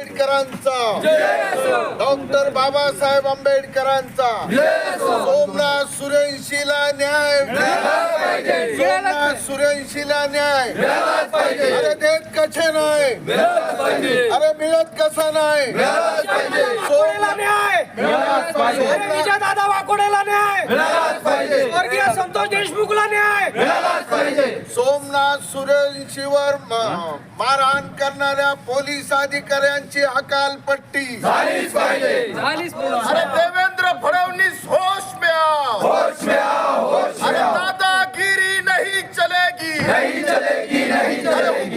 आंबेडकरांचा. डॉक्टर बाबासाहेब आंबेडकरांचा. सोमनाथ सुरेंशीला न्याय. सोमनाथ सुरेंशीला न्याय. अरे देत कसे नाही अरे मिळत कसा नाही? वाकोडेला न्याय? विजय दादा वाकोडेला न्याय. स्वर्गीय संतोष देशमुखला न्याय. सोमनाथ सुरेंशीवर म- मारहाण करणाऱ्या पोलीस अधिकाऱ्यांची हकालपट्टी. झालीच अरे देवेंद्र फडणवीस होश में आओ होश में आओ अरे दादागिरी नहीं चलेगी. नहीं चलेगी नहीं चलेगी हुकुमशाही नहीं चलेगी.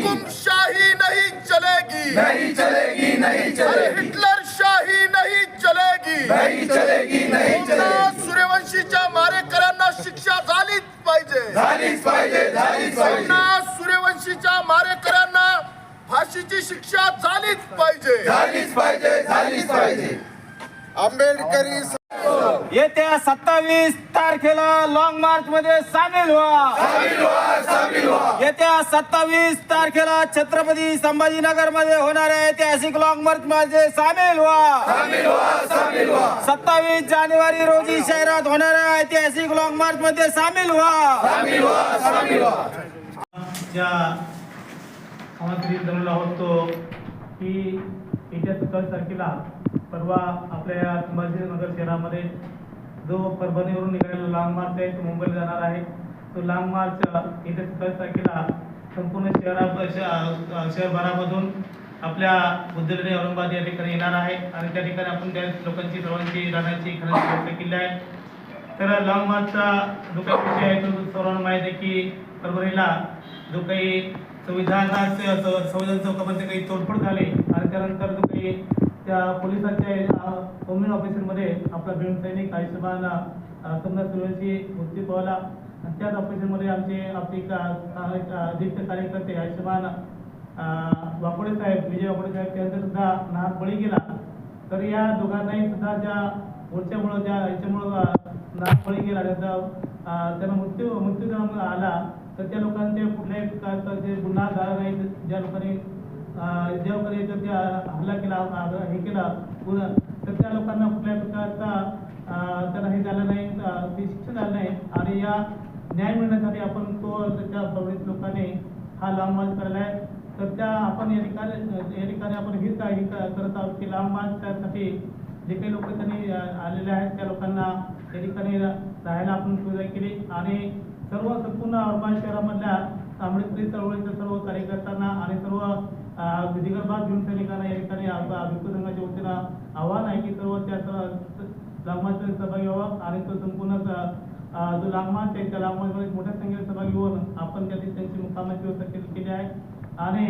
नहीं चलेगी नहीं चलेगी। अरे हिटलर शाही नहीं चलेगी। नहीं चलेगी नहीं चलेगी। सूर्यवंशीच्या मारेकरांना शिक्षा झालीच पाहिजे। झालीच पाहिजे झालीच पाहिजे। सूर्यवंशीच्या मारेकरांना फाशीची शिक्षा झालीच पाहिजे। झालीच पाहिजे झालीच पाहिजे। आंबेडकरी येत्या सत्तावीस तारखेला लॉंग मार्च मध्ये सामील व्हा. येत्या सत्तावीस तारखेला छत्रपती संभाजीनगरमध्ये होणाऱ्या ऐतिहासिक लॉंग मार्च मध्ये सामील व्हा. सत्तावीस जानेवारी रोजी शहरात होणाऱ्या ऐतिहासिक लॉंग मार्च मध्ये सामील व्हा. ज्या जमलो आहोत तो की येत्या सत्तावीस तारखेला परवा आपल्या या संभाजीनगर शहरामध्ये जो परभणीवरून निघालेला लाँग मार्च आहे तो मुंबईला जाणार आहे. तो लांब मार्च इथे सत्तावीस तारखेला संपूर्ण शहरा श- शहरभरामधून आपल्या बुद्धलेणी औरंगाबाद या ठिकाणी येणार आहे. आणि त्या ठिकाणी आपण त्या लोकांची सर्वांची राहण्याची खाण्याची व्यक्त केली आहे. तर लॉंग मार्चचा जो काही विषय आहे तो सर्वांना माहिती आहे की परभणीला जो काही संविधानाचे संविधान चौकामध्ये काही तोडफोड झाली आणि त्यानंतर जो काही त्या पोलिसांच्या होममेड ऑफिसरमध्ये आपला भीम सैनिक आयुष्यमान अ, सोमनाथ मृत्यू पावला. आणि त्याच ऑपरेशनमध्ये आमचे आपले का- ज्येष्ठ कार्यकर्ते आयुष्यमान वाकोडे साहेब विजय वाकोडे साहेब त्यांचा सुद्धा नाद बळी गेला. तर या दोघांनाही सुद्धा ज्या मोर्चामुळं ज्या याच्यामुळं नाद बळी गेला त्यांचा त्यांना मृत्यू मृत्यू आला तर त्या लोकांचे कुठल्याही प्रकारचा जे गुन्हा झाला नाही. ज्या लोकांनी ज्या लोकांनी जर त्या हल्ला केला हे केला तर त्या लोकांना कुठल्याही प्रकारचा त्यांना हे झालं नाही ते शिक्षण झालं नाही. आणि या न्याय मिळण्यासाठी आपण तो त्या प्रवृत्त लोकांनी हा लांब मार्च करायला आहे तर त्या आपण या ठिकाणी या ठिकाणी आपण हीच हे करत आहोत की लांब मार्च करण्यासाठी जे काही लोक त्यांनी आलेले आहेत त्या लोकांना या ठिकाणी राहायला आपण सुविधा केली आणि सर्व संपूर्ण औरंगाबाद शहरामधल्या आंबेडकरी चळवळीच्या सर्व कार्यकर्त्यांना आणि सर्व विधिगर्भात घेऊन सैनिकांना या ठिकाणी भिक्खू संघाच्या वतीनं आव्हान आहे की सर्व त्या लांबमार्चमध्ये सहभागी व्हावा आणि तो संपूर्ण जो लांबमार्च आहे त्या लांबमार्चमध्ये मोठ्या संख्येने सहभागी होऊन आपण त्या त्यांची मुक्कामाची व्यवस्था केली केली आहे. आणि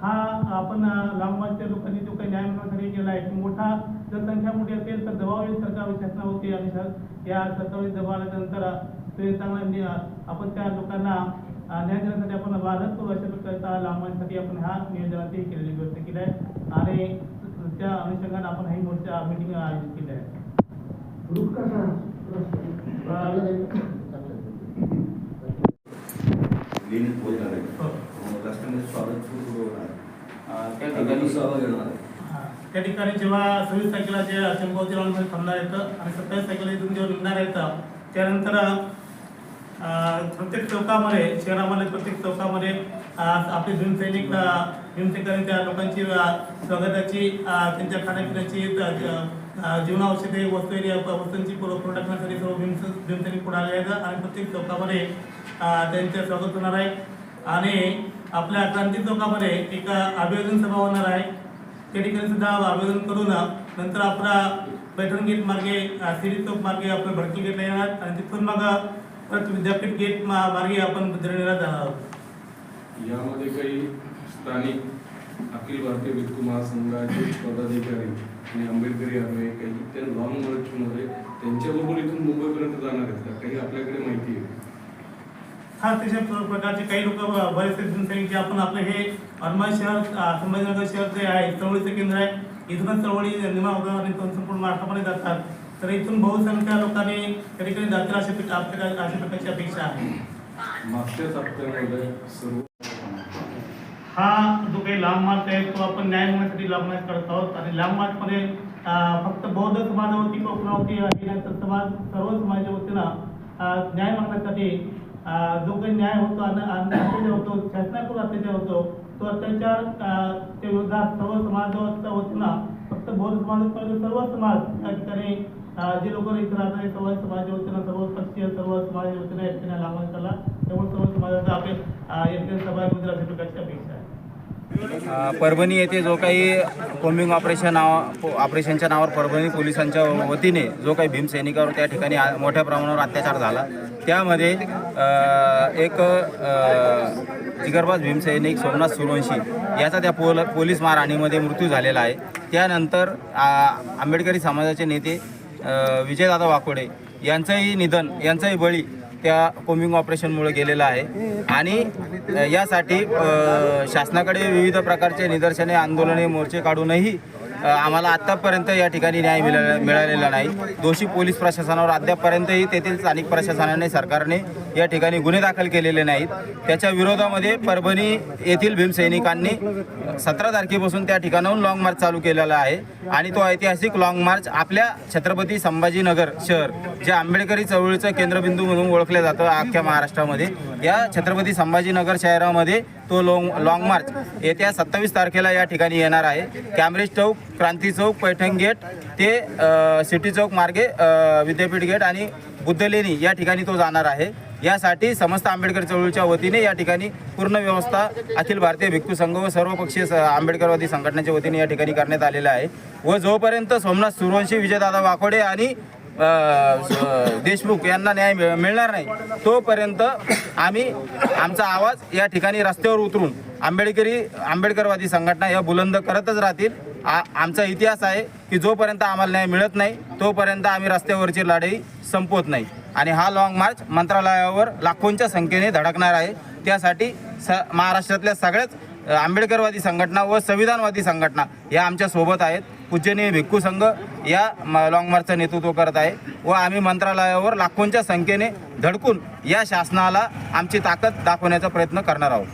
हा आपण लांबमार्चच्या लोकांनी जो काही न्याय मिळवण्यासाठी केला आहे मोठा जर संख्या मोठी असेल तर दबाव येईल सरकार शासनावरती आणि या सरकारवरती दबाव आल्यानंतर ते चांगला म्हणजे, आपण त्या लोकांना न्याय देण्यासाठी आपण वाढत करू अशा प्रकारचा लांबमार्चसाठी आपण ह्या नियोजनाची केलेली व्यवस्था केली आहे. आणि त्या अनुषंगाने आपण ही मोर्चा मिटिंग आयोजित केली आहे. बोलणार आहे हो. मग राष्ट्राने स्वागत सुरू होणार अ, त्या आणि ठिकाणी सहभाग घेणार आहे हा. त्या ठिकाणी जेव्हा सव्वीस तारखेला जे चंपावती राऊंडमध्ये थांबणार येतं आणि सत्तावीस तारखेला इथून जेव्हा निघणार येतं त्यानंतर प्रत्येक चौकामध्ये शहरामध्ये प्रत्येक चौकामध्ये आपले भीमसैनिक भीमसैनिकांनी त्या लोकांची स्वागताची त्यांच्या खाण्यापिण्याची जीवनावश्यक वस्तू या वस्तूंची पुरव- पुरवठा सर्व भीम भीमसेनी पुढे आले आहेत आणि प्रत्येक चौकामध्ये त्यांचे स्वागत होणार आहे. आणि आपल्या क्रांती चौकामध्ये एक अभिवादन सभा होणार आहे. त्या ठिकाणी सुद्धा आवेदन करून नंतर आपला पैठण गेट मार्गे सिरी चौक मार्गे आपण भडकी गेटला येणार आणि तिथून मग परत विद्यापीठ गेट मा- मार्गे आपण बुद्धरणीला जाणार आहोत. यामध्ये काही स्थानिक अखिल भारतीय भिक्खू महासंघाचे पदाधिकारी आणि आंबेडकरी आहे. काही त्या लॉंग मार्चमध्ये त्यांच्याबरोबर इथून मुंबईपर्यंत जाणार आहेत का? काही आपल्याकडे माहिती आहे. हा तशा प्र- प्रकारचे काही लोक बरेचसे भीमसैनिक जे आपण आपलं हे अरमाल शहर संभाजीनगर शहर जे आहे चळवळीचं केंद्र आहे इथूनच चळवळी निर्माण होतात आणि संपूर्ण महाराष्ट्रामध्ये जातात. तर इथून बहुसंख्य लोकांनी त्या ठिकाणी जातील अशा प्रका- आपल्या- अशा प्रकारची अपेक्षा आहे. मागच्याच हप्त्यामध्ये सर्व हा जो काही लांब मार्च आहे तो आपण न्याय मिळण्यासाठी लांब मार्च करत आहोत. आणि लांब मार्चमध्ये फक्त बौद्ध समाजावरती कोकणावरती आणि नंतर समाज सर्व समाजाच्या वतीनं न्याय मागण्यासाठी जो काही न्याय होतो आणि अत्याचार होतो शासनाकडून अत्याचार होतो तो अत्याचार त्या विरोधात सर्व समाजाच्या वतीनं फक्त बौद्ध समाजापर्यंत सर्व समाज त्या ठिकाणी जे लोक इथे राहतात सर्व समाजाच्या वतीनं सर्व पक्षीय सर्व समाजाच्या वतीनं या ठिकाणी लांब केला त्यामुळे सर्व समाजाचा आपले अं, सभा अशा प्रकारची अपेक्षा आहे. परभणी येथे जो काही कोम्बिंग ऑपरेशन नाव ऑपरेशनच्या नावावर परभणी पोलिसांच्या वतीने जो काही भीमसैनिकावर त्या ठिकाणी मोठ्या प्रमाणावर अत्याचार झाला. त्यामध्ये एक जिगरबाज भीमसैनिक सोमनाथ सुरवंशी याचा त्या पोल पोलीस मारहाणीमध्ये मृत्यू झालेला आहे. त्यानंतर आंबेडकरी समाजाचे नेते विजयदादा वाकोडे यांचंही निधन यांचाही बळी त्या कोम्बिंग ऑपरेशनमुळे गेलेला आहे. आणि यासाठी शासनाकडे विविध प्रकारचे निदर्शने आंदोलने मोर्चे काढूनही आम्हाला आत्तापर्यंत या ठिकाणी न्याय मिळाला मिळालेला नाही. दोषी पोलीस प्रशासनावर अद्यापपर्यंतही तेथील स्थानिक प्रशासनाने सरकारने या ठिकाणी गुन्हे दाखल केलेले नाहीत. त्याच्या विरोधामध्ये परभणी येथील भीमसैनिकांनी सतरा तारखेपासून त्या ठिकाणाहून लाँग मार्च चालू केलेला आहे. आणि तो ऐतिहासिक लाँग मार्च आपल्या छत्रपती संभाजीनगर शहर जे आंबेडकरी चळवळीचं केंद्रबिंदू म्हणून ओळखलं जातं अख्ख्या महाराष्ट्रामध्ये. या छत्रपती संभाजीनगर शहरामध्ये तो लाँग लाँग मार्च येत्या सत्तावीस तारखेला या ठिकाणी येणार आहे. कॅम्ब्रिज चौक क्रांती चौक पैठण गेट ते सिटी चौक मार्गे विद्यापीठ गेट आणि बुद्धलेणी या ठिकाणी तो जाणार आहे. यासाठी समस्त आंबेडकर चळवळीच्या वतीने या ठिकाणी पूर्ण व्यवस्था अखिल भारतीय भिक्खू संघ व सर्वपक्षीय आंबेडकरवादी संघटनेच्या वतीने या ठिकाणी करण्यात आलेला आहे व जोपर्यंत सोमनाथ सूर्यवंशी विजयदादा वाकोडे आणि देशमुख यांना न्याय मिळ- मिळणार नाही तोपर्यंत आम्ही आमचा आवाज या ठिकाणी रस्त्यावर उतरून आंबेडकरी आंबेडकरवादी संघटना या बुलंद करतच राहतील. आ आमचा इतिहास आहे की जोपर्यंत आम्हाला न्याय मिळत नाही तोपर्यंत आम्ही रस्त्यावरची लढाई संपवत नाही. आणि हा लाँग मार्च मंत्रालयावर लाखोंच्या संख्येने धडकणार आहे. त्यासाठी स महाराष्ट्रातल्या सगळ्याच आंबेडकरवादी संघटना व संविधानवादी संघटना या आमच्यासोबत आहेत. पूजनीय भिक्खू संघ या म- मार्चचं नेतृत्व करत आहे व आम्ही मंत्रालयावर लाखोंच्या संख्येने धडकून या शासनाला आमची ताकद दाखवण्याचा प्रयत्न करणार आहोत.